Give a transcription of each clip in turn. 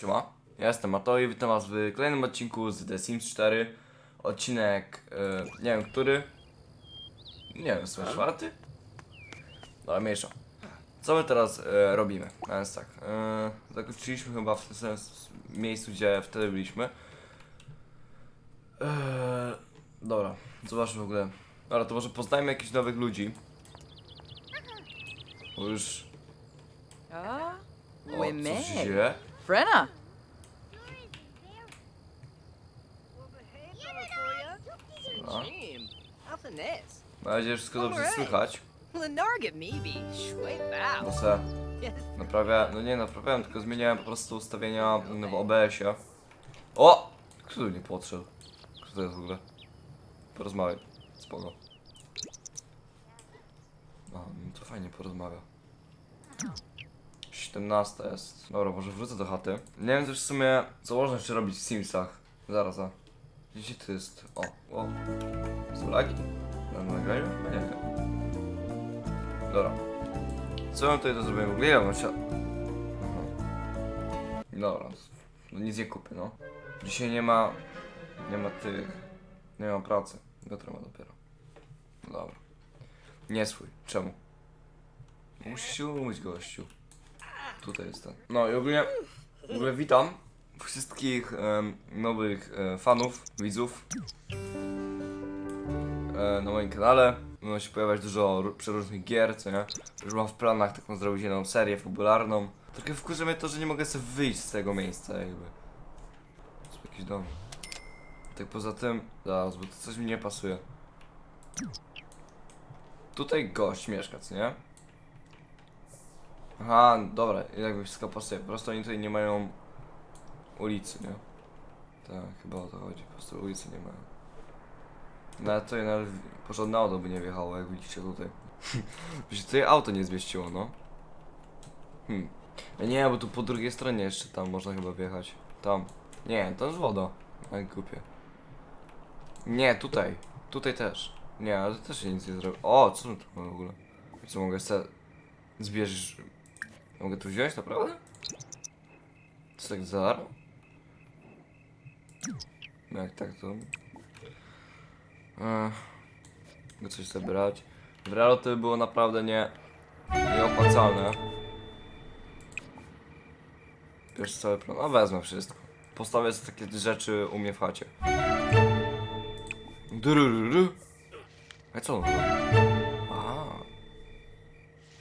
Siema, ja jestem Mato i witam was w kolejnym odcinku z The Sims 4. Odcinek, e, nie wiem który. Nie wiem, to czwarty? Dobra, mniejsza. Co my teraz e, robimy? A więc tak, e, zakończyliśmy chyba w tym miejscu, gdzie wtedy byliśmy. E, dobra, zobaczmy w ogóle. Dobra, to może poznajmy jakichś nowych ludzi. Bo już... O, co się dzieje? Frenna. No. Na razie wszystko dobrze słychać. Bo bow. se naprawia, no nie naprawiałem, tylko zmieniałem po prostu ustawienia w OBS-ie. O! Kto tu nie podszedł? Kto to jest w ogóle? Porozmawiaj. Spoko. A, no to fajnie porozmawia. 17 jest. Dobra, może wrócę do chaty. Nie wiem też w sumie, co można jeszcze robić w Simsach. Zaraz, a. Gdzie to jest? O, o. Są lagi? Na nagraniu? Chyba nie wiem. Dobra. Co mam tutaj do zrobienia? W ogóle się... Dobra. No nic nie kupię, no. Dzisiaj nie ma... Nie ma tych... Nie ma pracy. Jutro ma dopiero. No dobra. Nie swój. Czemu? Musisz się umyć, gościu. Tutaj jest ten. No i ogólnie... W ogóle witam wszystkich nowych e, fanów, widzów e, na moim kanale. Będą się pojawiać dużo ró- przeróżnych gier, co nie? Już mam w planach taką zrobić jedną serię fabularną. Trochę wkurza mnie to, że nie mogę sobie wyjść z tego miejsca jakby. Jest jakiś dom. Tak poza tym, zaraz, bo to coś mi nie pasuje. Tutaj gość mieszka, co nie? Aha, dobra, jakby wszystko pasuje. Po prostu oni tutaj nie mają ulicy, nie? Tak, chyba o to chodzi. Po prostu ulicy nie mają. Nawet tutaj nawet porządne auto by nie wjechało, jak widzicie tutaj. by się tutaj auto nie zmieściło, no. Hmm. A Nie, bo tu po drugiej stronie jeszcze tam można chyba wjechać. Tam. Nie, to jest woda. Jak głupie. Nie, tutaj. Tutaj też. Nie, ale to też się nic nie zrobi. O, co tu w ogóle? Co mogę sobie... Mogę tu wziąć, naprawdę? Co tak za darmo? No jak tak to... Mogę coś sobie brać. W realu to by było naprawdę nie... Nieopłacalne. Wiesz cały plan. No wezmę wszystko. Postawię sobie takie rzeczy u mnie w chacie. Durururu. A co? on? A.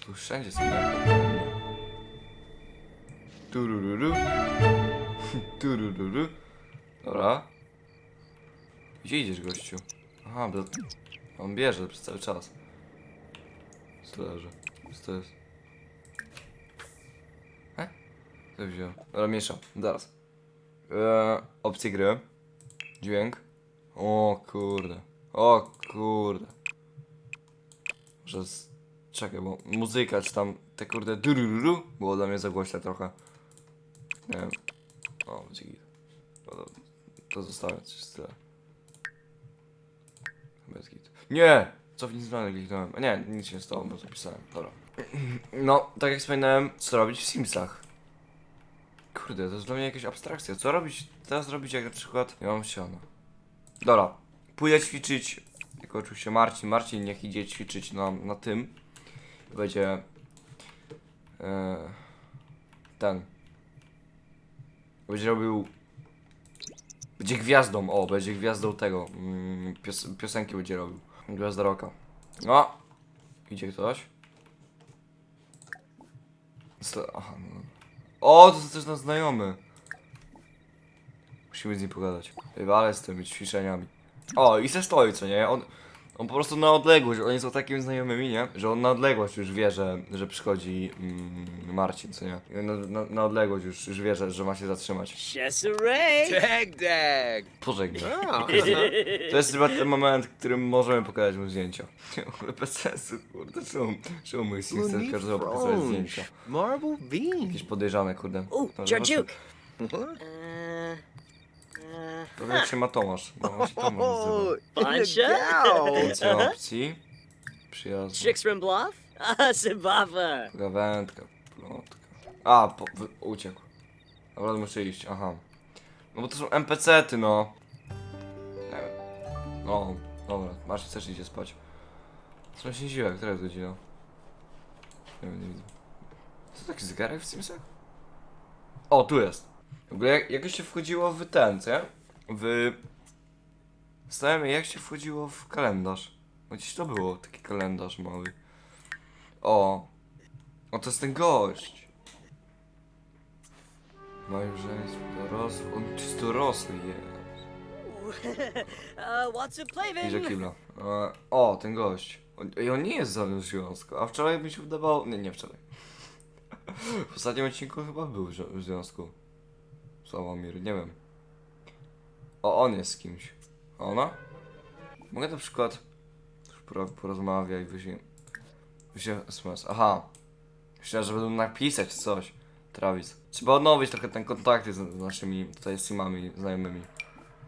Tu wszędzie są. Turururu. Turururu. Dobra. Gdzie idziesz, gościu? Aha, bo on bierze przez cały czas. Leży? Co to jest? E? Co wziąłem? Dobra, mieszam. Zaraz. Eee, opcje gry. Dźwięk. O kurde. O kurde. Może z... Czekaj, bo muzyka czy tam te kurde durururu było dla mnie za głośne trochę. Nie wiem. O, git. No To, to zostawiać jest tyle. Jest git. Nie! Cofnij zmiany kliknąłem. Nie, nic się nie stało, bo zapisałem. Dobra. No, tak jak wspominałem, co robić w Simsach. Kurde, to jest dla mnie jakaś abstrakcja. Co robić, teraz robić jak na przykład... Ja mam siano. Dobra, pójdę ćwiczyć, tylko oczywiście Marcin. Marcin niech idzie ćwiczyć na, na tym. Będzie... E, ten. Będzie robił... Będzie gwiazdą, o, będzie gwiazdą tego. Mm, pios, piosenki będzie robił. Gwiazda roka. No! Idzie ktoś? Aha, no. O, to jest też nasz znajomy. Musimy z nim pogadać. Ale z tymi ćwiczeniami. O, i se stoi, co nie? On, on po prostu na odległość, oni są takimi znajomymi, nie? Że on na odległość już wie, że, że przychodzi mm, Marcin, co nie? Na, na, na odległość już, już wie, że, że ma się zatrzymać. Cesare! Dag dag. Pożegnaj. Oh. To jest chyba ten moment, w którym możemy pokazać mu zdjęcia. W ogóle bez sensu, kurde, czemu, czemu mój sim chce każdego pokazać zdjęcia? Marble bean. Jakieś podejrzane, kurde. What? To jak się ma Tomasz. No, on się Tomasz nazywa. Buncha? Więcej opcji. Przyjazny. Chicks from Bluff? Ah, Zimbabwe! Gawędka, plotka. A, po, wy, uciekł. Dobra, muszę iść, aha. No bo to są NPC-ty, no. Nie wiem. No, dobra, masz też idzie spać. Co się dziwię, która jest godzina? Nie wiem, nie widzę. Co taki zegarek w Simsach? O, tu jest. W ogóle jak, jak się wchodziło w ten, co? W... Zastanawiam się, jak się wchodziło w kalendarz. No Gdzieś to było, taki kalendarz mały. O. O, to jest ten gość. Małżeństwo, dorosły. On jest dorosły, jest. uh, what's a Idzie playing? kibla. E, O, ten gość. On, I on nie jest w związku. A wczoraj mi się wydawało. Nie, nie wczoraj. W ostatnim odcinku chyba był w związku. Sławomir, nie wiem. O, on jest z kimś. Ona? Mogę na przykład. Poro- Porozmawiaj, wyślij. Wyślij SMS. Aha. Myślałem, że będą napisać coś. Travis. Trzeba odnowić trochę ten kontakt z naszymi tutaj simami, znajomymi.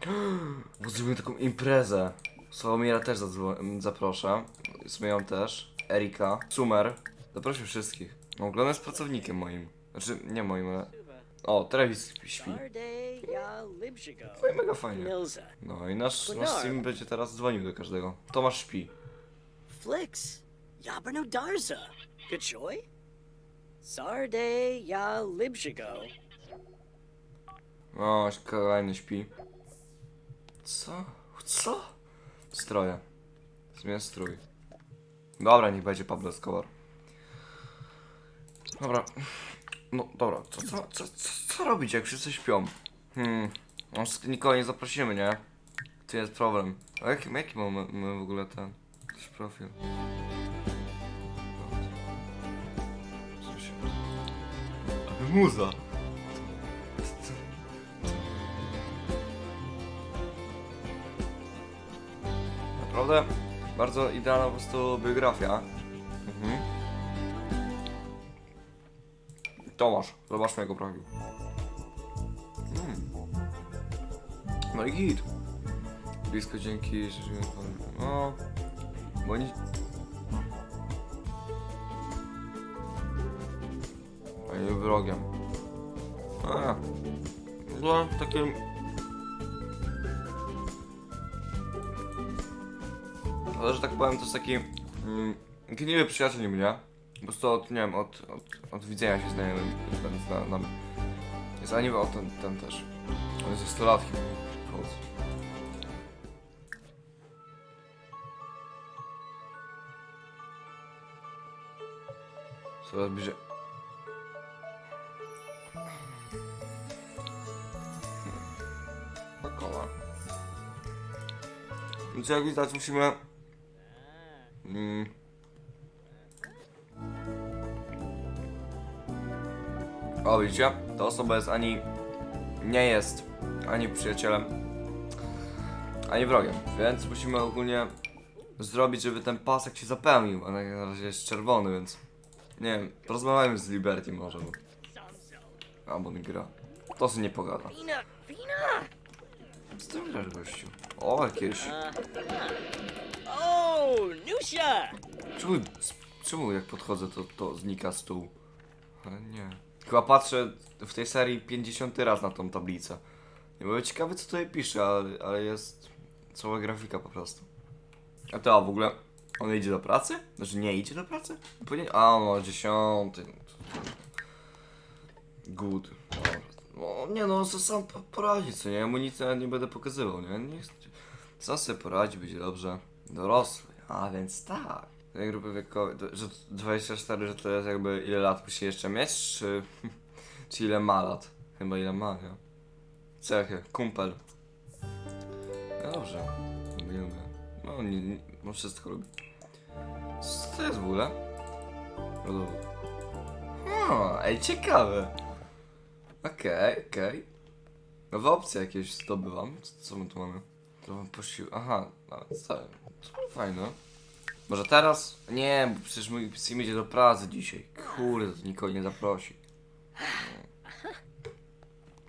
Zrobimy taką imprezę. Sławomira też zaproszę. Sumie też. Erika. Sumer. Zaprosił wszystkich. No, jest pracownikiem moim. Znaczy, nie moim, ale... O, Travis śpi. No i mega fajnie. No i nasz, nasz sim będzie teraz dzwonił do każdego. Tomasz śpi. Flix. Yabrano Darza. Gachoy? Sarday ya libshigo. O, kolejny śpi. Co? Co? Stroje. Zmień strój. Dobra, niech będzie Pablo Escobar. Dobra. No dobra, co, co, co, co, co robić jak wszyscy śpią? Hmm. No nikogo nie zaprosimy, nie? To jest problem. A jaki, jaki mamy, mamy w ogóle ten? Jakiś profil? Muza! Naprawdę bardzo idealna po prostu biografia. Mhm. Tomasz, zobaczmy jego profil. Mm. No i git. Blisko dzięki, że. No. Bo oni... Oni wrogiem. A. No, takim... Ale że tak powiem, to jest taki mm, gniły przyjaciel niby, nie? Po prostu od, nie wiem, od, od, od widzenia się znajomym, więc zna, znam. Jest anime, o ten, ten też. On jest ze 100 lat chyba. Coraz bliżej. Okoła. Więc jak widać musimy... Mm, o widzicie? Ta osoba jest ani... Nie jest ani przyjacielem, ani wrogiem. Więc musimy ogólnie zrobić, żeby ten pasek się zapełnił. A na razie jest czerwony, więc... Nie wiem, porozmawiajmy z Liberty może, bo... Albo nie gra. To sobie nie pogada. Co ty grasz, gościu? O, jakieś... Nusha. Czemu, czemu jak podchodzę, to, to znika stół? Ale nie. Chyba patrzę w tej serii 50 raz na tą tablicę. Nie byłem ciekawy, co tutaj pisze, ale, ale jest cała grafika po prostu. A to, a w ogóle, on idzie do pracy? Znaczy nie idzie do pracy? A, on ma 10. Good. No, nie no, on sobie sam po- poradzi, co nie? Ja mu nic nawet nie będę pokazywał, nie? nie sam sobie poradzi, będzie dobrze. Dorosły, a więc tak. Grupy wiekowej, że 24, że to jest jakby ile lat musi jeszcze mieć, czy, czy ile ma lat? Chyba ile ma, nie? Cechy, kumpel. No dobrze, lubimy. No, nie, nie, no wszystko lubi. Co to jest w ogóle? Rodowód. O, ej, ciekawe. Okej, okej. Nowe opcje jakieś zdobywam. Co, co my tu mamy? To posił... Aha, nawet stary. To fajne. Może teraz? Nie, bo przecież mój sim idzie do pracy dzisiaj. Kurde, to nikogo nie zaprosi.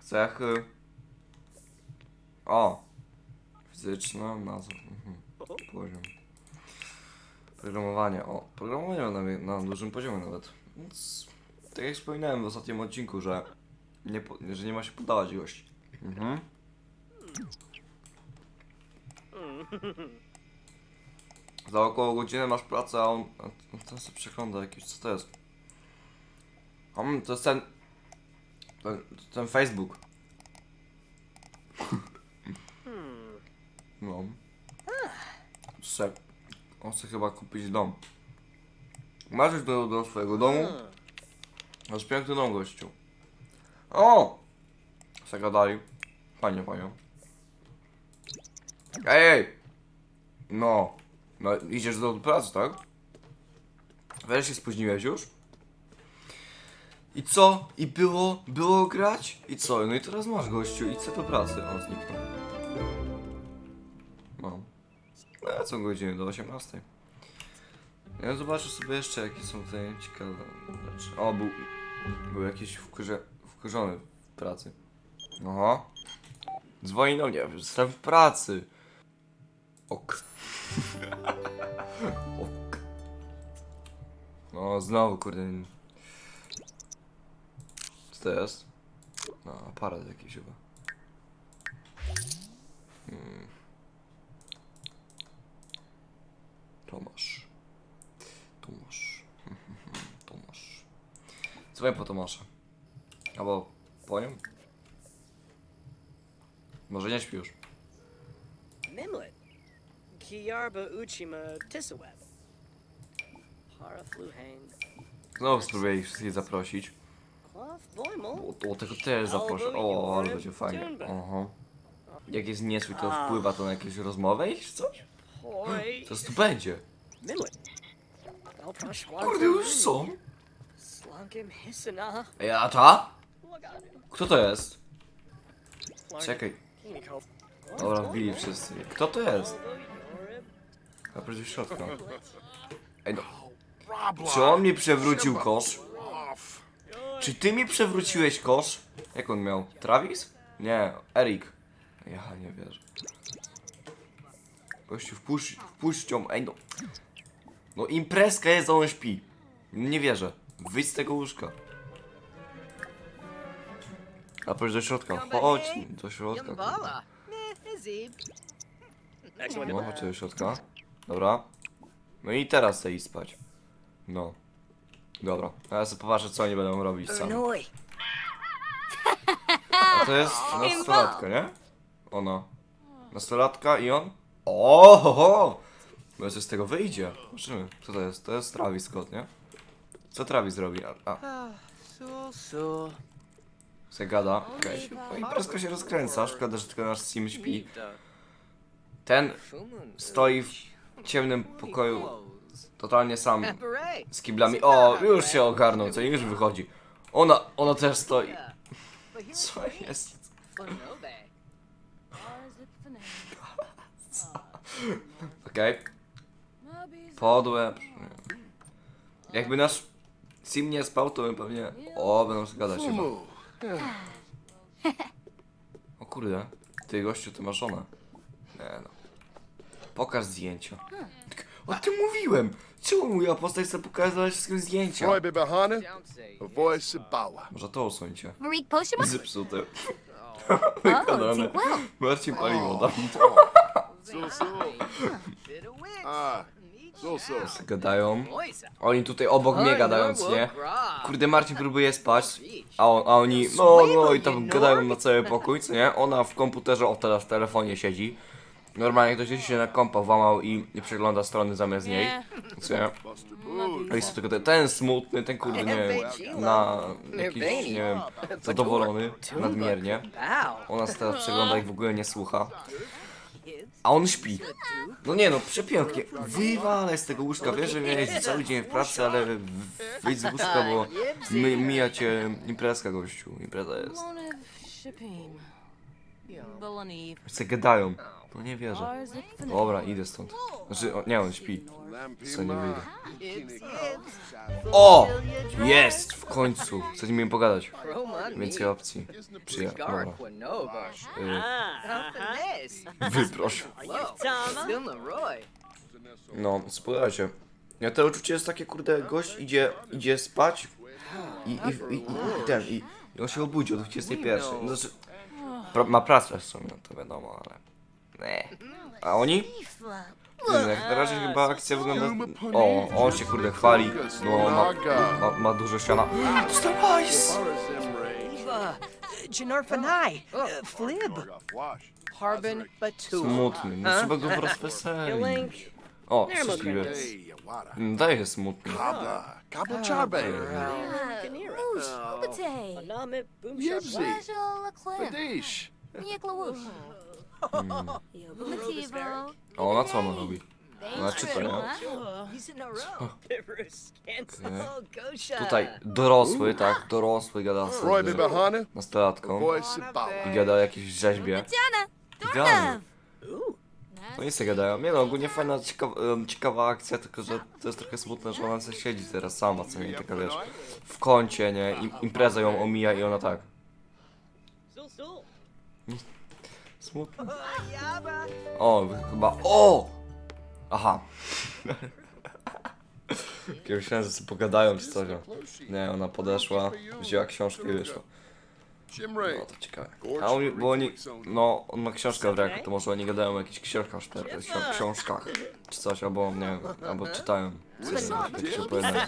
Cechy. O! Fizyczna, nazwa. Mhm. Poziom. Programowanie. O, programowanie na, na dużym poziomie nawet. Więc, tak jak wspominałem w ostatnim odcinku, że nie, że nie ma się poddawać gości. Mhm. Za około godzinę masz pracę, a on, ten sobie przegląda jakiś, co to jest? Um, to jest ten, ten, ten Facebook. No. Se, on chce chyba kupić dom. Już do, do swojego domu? Masz piękny dom, gościu. O! Zagadali. Fajnie. Ej, ej! No. No, idziesz do pracy, tak? Weź się spóźniłeś już? I co? I było, było grać? I co? No i teraz masz gościu, idź do pracy. On zniknął. No. No, ja co godziny do 18. Ja zobaczę sobie jeszcze jakie są te ciekawe rzeczy. O, był, był jakiś wkurze, wkurzony w pracy. Aha. Dzwoni do mnie, jestem w pracy. Ok. ok. No, znowu, kurde. Co to jest? No, aparat jakiś chyba. Hmm. Tomasz. Tomasz. Tomasz. Dzwonię po Tomasza. Albo po nią? Może nie śpi już. Mimlet. Kiarba Uchima Tisaweb. Harafluhain. Znowu spróbuję ich wszystkich zaprosić. O, o tego też zaproszę. O, ale będzie fajnie. Aha. Jak jest niesły, to wpływa to na jakieś rozmowę ich, czy coś? Co tu będzie? Kurde, już są. Hissana. Ej, a ta? Kto to jest? Czekaj. Dobra, wbili wszyscy. Kto to jest? A przecież środka. Ej, no. Czy on mi przewrócił kosz? Czy ty mi przewróciłeś kosz? Jak on miał? Travis? Nie, Erik. Ja nie wierzę. Gościu, wpuść, wpuść ją. Ej, no. No imprezka jest, a on śpi. Nie wierzę. Wyjdź z tego łóżka. A pójdź do środka. Chodź do środka. No, chodź do środka. Dobra. No i teraz chcę iść spać. No. Dobra. A ja sobie popatrzę, co oni będą robić sami. A to jest nastolatka, nie? Ona. Nastolatka i on? O, ho, ho! Może z tego wyjdzie. Zobaczymy. Co to jest? To jest Travis Scott, nie? Co Travis robi? A, a So, so. se gada. Okej. No i prędko się rozkręca. Szkoda, że tylko nasz Sim śpi. Ten stoi w ciemnym pokoju totalnie sam. Z kiblami. O, już się ogarnął, co już wychodzi. Ona, ona też stoi. Co jest? Okej, podłe. Jakby nasz Sim nie spał, to bym pewnie... O, będą się gadać chyba. O kurde, ty gościu, ty masz żonę. Nie no. Pokaż zdjęcia. O tym mówiłem! Czemu moja postać chce pokazać wszystkim zdjęcia? Roy Bibahana, a voice Bawa. Może to usuńcie. Marie was Zepsute. Wykonane. well. Marcin. Ah, so, so. ya. Gadają. Oni tutaj obok mnie gadając, nie? Kurde, Marcin próbuje spać, a, on, a oni, no, no i tam gadają na cały pokój, co nie? Ona w komputerze, o teraz w telefonie siedzi. Normalnie ktoś się na kompa włamał i, i przegląda strony zamiast niej, co nie? Booze. A jest tylko ten, ten smutny, ten kurde, nie wiem, na jakiś, nie wiem, zadowolony, nadmiernie. Wow. Ona teraz przegląda i w ogóle nie słucha. A on śpi. No nie no, przepięknie. Wywalaj z tego łóżka. Wiesz, że miałeś cały dzień w pracy, ale wyjdź z łóżka, bo my, mija cię imprezka, gościu. Impreza jest. Se gadają. No nie wierzę. Dobra, idę stąd. Znaczy, o, nie, on śpi. Co nie wyjdę. O! Jest! W końcu. Chcę z nim pogadać. Więcej opcji. Przyja... Dobra. Y, wyproś. No, słuchajcie. Ja to uczucie jest takie, kurde, gość idzie, idzie spać i, i, i, i, i ten, i, I on się obudził o 21. No, Znaczy, pra, ma pracę w sumie, to wiadomo, ale... Nie. A oni? Jak na razie chyba akcja wygląda... O, on się kurde chwali. No, ma, ma, ma dużo siana. Dostał hajs! Janarfanai, Flib. Harbin Batu. Smutny, no trzeba go rozweselić. O, szczęśliwy. Daje smutny. Kabla. Kabla charbe. Kanira. Aname boom sharp. Yibsi. Motivo. O, ona co ona robi? Ona czyta, nie? A. Tutaj dorosły, tak, dorosły gada Roy z Bahana. nastolatką Voice i gada o jakiejś rzeźbie. Idealnie. No i co gadają? Nie no, ogólnie fajna, ciekawa, em, ciekawa akcja, tylko że to jest trochę smutne, że ona sobie siedzi teraz sama, co nie, taka wiesz, w kącie, nie, Im, impreza ją omija i ona tak. Smutne. O, chyba, o! Aha. Ja myślałem, że sobie pogadają czy coś. Nie, ona podeszła, wzięła książkę i wyszła. No to ciekawe. A oni, bo oni, no, on ma książkę w ręku, to może oni gadają o jakichś książkach, książkach, czy coś, albo, nie wiem, albo czytają coś, opowiadania.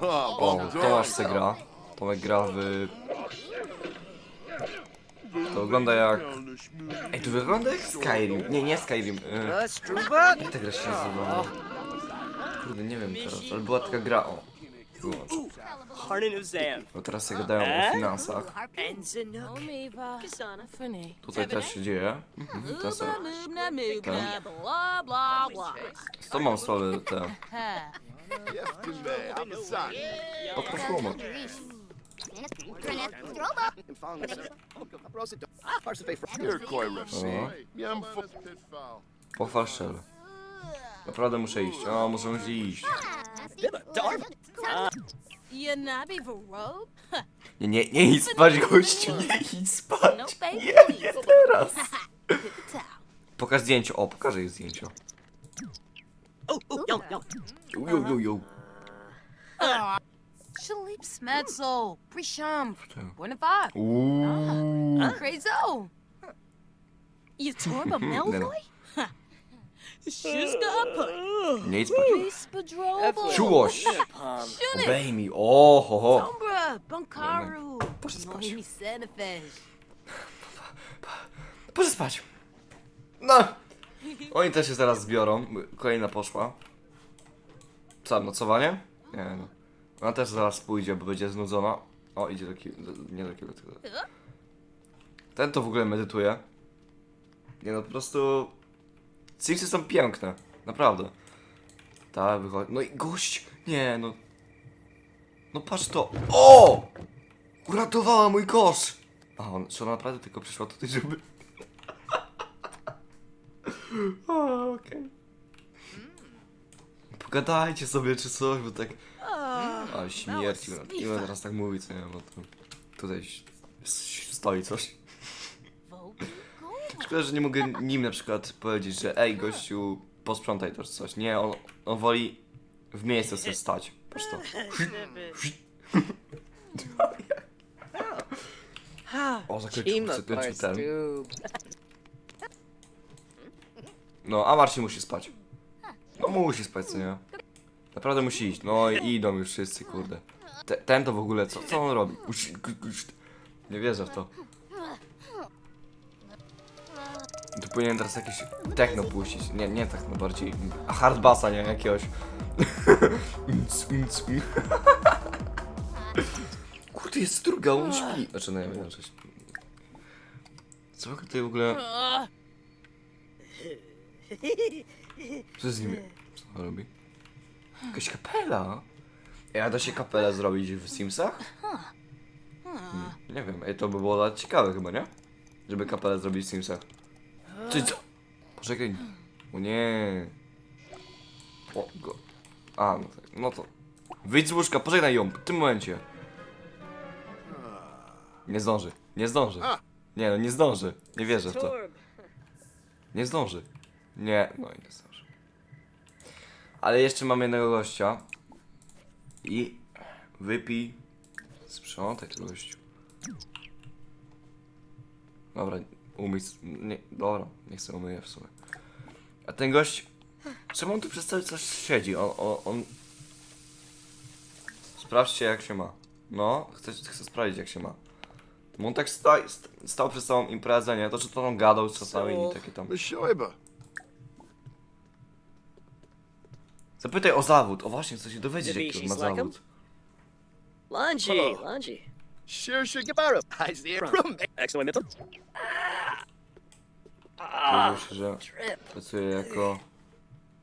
Oh, O, Tomasz se gra. Tomek gra w... To wygląda jak... Ej, to wygląda jak Skyrim. Nie, nie Skyrim. y, Uh, Struba. Jak ta gra się nazywa? Kurde, nie wiem teraz, ale była taka gra, o. Of Zam. Bo teraz się gadają o finansach. Enzanuk. Kasana. Funny. Tutaj też się dzieje. Mhm, ten sam. Lubna mubna. Blah, blah, blah. Z to mam słabe te... Ha. Yeftin Bay. Abasan. Poproszłomo. Iroquois Refsi. O. Yam Pitfall. Pochwal szczerze. Naprawdę muszę iść. O, muszę iść. Nie, nie, nie idź spać, gościu, nie idź spać. Nie, nie teraz. Pokaż zdjęcie, o, pokażę jej zdjęcie. Oh, oh, yo, yo. Prisham. Co? Buenavar. Uuu. Crazo. You torba Nie Melvoy? Shuska up. nie spać. Bedrobo. Czułość. Obejmij, o, ho, ho. Sombra. Bunkaru. Proszę spać. Mohini Senefesh. Proszę spać. No. Oni też się zaraz zbiorą. Kolejna poszła. Co, nocowanie? Nie no. Ona też zaraz pójdzie, bo będzie znudzona. O, idzie do ki... nie do kiego, tylko... Ten to w ogóle medytuje. Nie no, po prostu... Simsy są piękne. Naprawdę. Tak, wychodzi... No i gość! Nie no... No patrz to... O! Uratowała mój kosz! A, on, czy ona naprawdę tylko przyszła tutaj, żeby... o, okej. Pogadajcie sobie czy coś, bo tak... Ale śmierci, no, i on teraz tak mówi, co nie, bo to... Tutaj ś- s- stoi coś. Szkoda, że nie mogę nim na przykład powiedzieć, że ej gościu, posprzątaj też coś. Nie, on, on woli w miejscu sobie stać. Patrz to. O, zakończył, zakończył ten. No, a Marcin musi spać. No musi spać, co nie? Naprawdę musi iść. No i idą już wszyscy, kurde. Te, ten to w ogóle, co, co on robi? Nie wierzę w to. Tu powinien teraz jakieś techno puścić. Nie, nie techno, bardziej a hard bassa, nie? Jakiegoś. Kurde, jest druga, on śpi. Znaczy, no ja wiem, że śpi. Co tutaj w ogóle... Co z nim? Co on robi? Jakaś kapela? Ej, a da się kapelę zrobić w Simsach? Hmm, nie wiem, ej, to by było ciekawe chyba, nie? Żeby kapelę zrobić w Simsach. Czy co? Poczekaj. O nie. O, go. A, no tak, no to. Wyjdź z łóżka, pożegnaj ją, w tym momencie. Nie zdąży, nie zdąży. Nie no, nie zdąży. Nie wierzę w to. Nie zdąży. Nie, no i nie zdąży. Ale jeszcze mam jednego gościa. I wypij. Sprzątaj tu gościu. Dobra, umyj. Nie, dobra, nie chcę umyję w sumie. A ten gość. Czemu on tu przez cały czas siedzi? On, on, on... Sprawdźcie jak się ma. No, chcę, chcę sprawdzić jak się ma. Bo on tak sta, st- stał przez całą imprezę, nie? To czy to on gadał czasami i takie tam. Zapytaj o zawód. O właśnie, chcę się dowiedzieć jaki on ma zawód. Lungy, Hello. should get out Eyes there. From excellent mental. Się, że Trip. pracuje jako...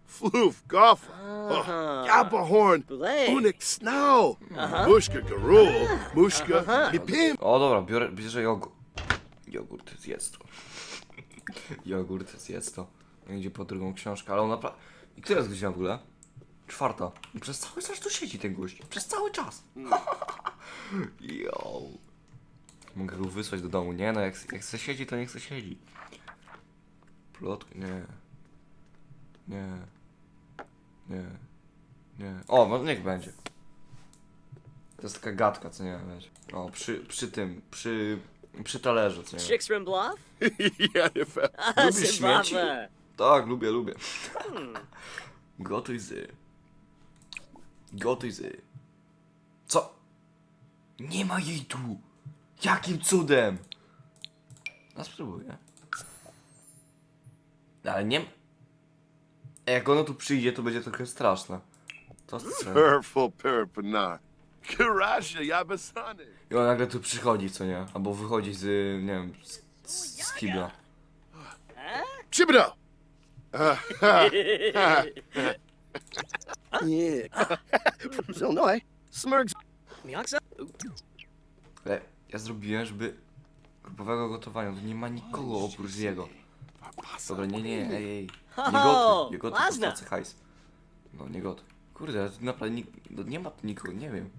Floof, golf. Uh-huh. Yapahorn. Belay. Unik snow. Mushka garul. Mushka. Mipim. O dobra, biorę, bierze jogurt. Jogurt, zjedz to. Jogurt, zjedz to. Idzie po drugą książkę, ale on naprawdę... I która jest godzina w ogóle? Czwarta. I Przez cały czas tu siedzi ten gość. Przez cały czas. Yo. Mogę go wysłać do domu. Nie no, jak, jak chce siedzi, to niech chce siedzi. Plotki, nie. Nie. Nie. Nie. O, no niech będzie. To jest taka gadka, co nie wiesz. O, przy, przy tym, przy, przy talerzu, co nie Chicks from Bluff? If I- Ah, Lubisz śmieci? Tak, lubię, lubię. Gotuj zy. Gotuj zy. Co? Nie ma jej tu! Jakim cudem? No spróbuję. Ale nie... Jak ona tu przyjdzie, to będzie trochę straszne. To co? Purple Parapanar. Karasha Yabasani. I ona nagle tu przychodzi, co nie? Albo wychodzi z, nie wiem, z, z, z kibla. Chibido. Yeah. so no, I smirks. Miaksa? Ale ja zrobiłem, żeby grupowego gotowania, tu nie ma nikogo oprócz jego. Dobra, nie, nie, ej, ej. Nie gotuj, nie gotuj, Ważne. to stracę hajs. No, nie gotuj. Kurde, tu naprawdę nik- no, nie ma tu nikogo, nie wiem.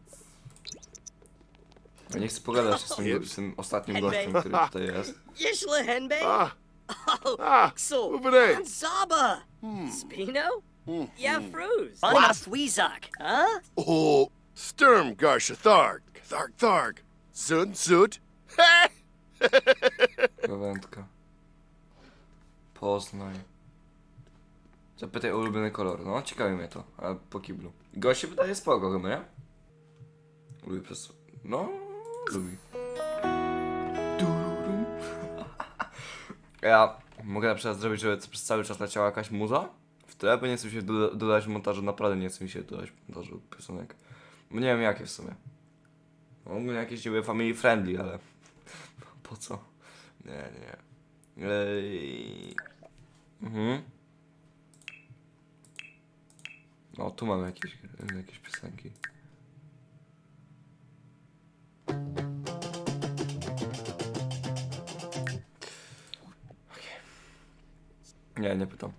Ja nie chcę pogadać z tym, z tym ostatnim gościem, który tutaj jest. Yishla Henbei? Ah, ah. Axel. Over there. Zaba. Hmm. Spino? Yeah, Fruz. Blast. Weezak. Huh? Oh, Sturm Garsha Tharg. Tharg Tharg. Zud Zud. Gawędka. Poznaj. Zapytaj o ulubiony kolor. No, ciekawi mnie to. A po kiblu. Gość się wydaje spoko chyba, nie? Lubi przez... No, lubi. Ja mogę na przykład zrobić, żeby przez cały czas leciała jakaś muza? Bo nie chcę się doda- dodać montażu, naprawdę nie chcę mi się dodać montażu piosenek. Bo nie wiem jakie w sumie. No, Ogólnie jakieś niby family friendly, ale... Po co? Nie, nie. Ej. Mhm. No, tu mamy jakieś, jakieś piosenki. Nie, nie pytam.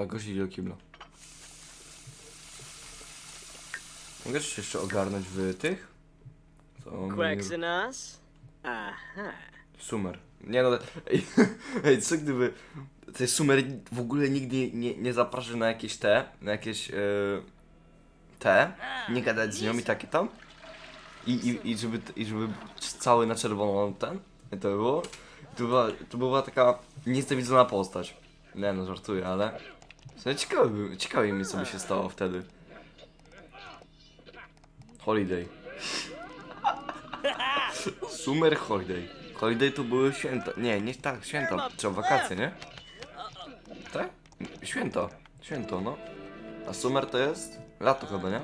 Dobra, gość idzie do kibla. Mogę coś jeszcze ogarnąć w tych? Co mi- Quacks and us? Aha. Sumer. Nie no, ej, ej co gdyby ten Sumer w ogóle nigdy nie, nie zaprasza na jakieś te, na jakieś e, te, nie gadać z nią i takie tam. I, i, i, żeby, I żeby cały na czerwono ten, to było, to była, to była taka nieznawidzona postać. Nie no, żartuję, ale ciekawe, by, ciekawe mi co by się stało wtedy. Holiday. Summer Holiday. Holiday to były święta. Nie, nie tak, święta. Czy wakacje, nie? Tak? Święta. Święto, no. A summer to jest? Lato chyba, nie?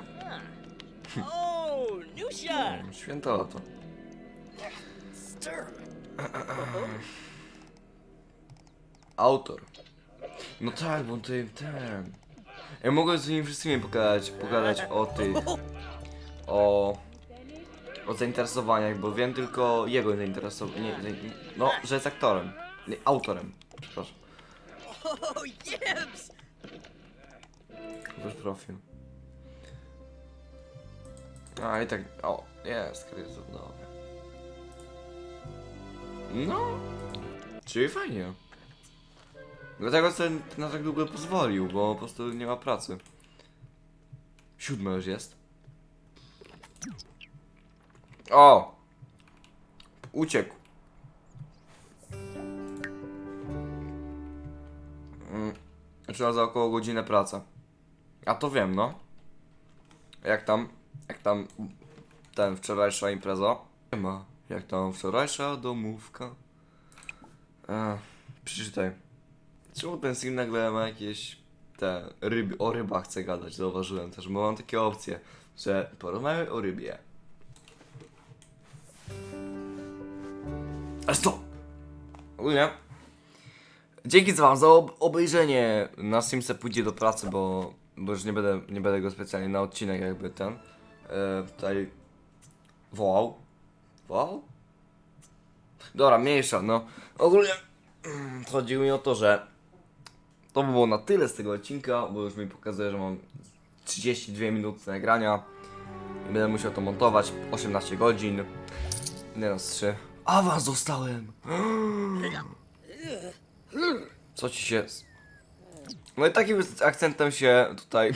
Nusha. Święta lato. Autor. No tak, bo ty ten. Ja mogłem z nimi wszystkimi pogadać, pogadać o tych. O. O zainteresowaniach, bo wiem tylko jego zainteresowanie. Nie, nie, no, że jest aktorem. Nie, autorem. Przepraszam. Oh. Wasz profil. A i tak. O, jest, jest dobra. No. Czyli fajnie. Dlatego ten na tak długo pozwolił, bo po prostu nie ma pracy. Siódme już jest. O! Uciekł. Mm, Trzeba za około godzinę praca. A to wiem, no. Jak tam? Jak tam ten wczorajsza impreza? Nie ma. Jak tam wczorajsza domówka? A, przeczytaj. Czemu ten sim nagle ma jakieś te ryby, o rybach chce gadać, zauważyłem też, bo mam takie opcje, że porozmawiaj o rybie. A stop! Ogólnie. Dzięki za wam za ob obejrzenie. Na Simse pójdzie do pracy, bo, bo już nie będę, nie będę go specjalnie na odcinek jakby ten. E, tutaj wołał. Wołał? Dobra, mniejsza, no. Ogólnie mm, chodzi mi o to, że to by było na tyle z tego odcinka, bo już mi pokazuje, że mam 32 minuty nagrania. I będę musiał to montować 18 godzin. Nie raz 3. Awans dostałem! Co ci się... No i takim akcentem się tutaj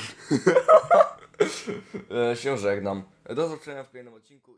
się żegnam. Do zobaczenia w kolejnym odcinku.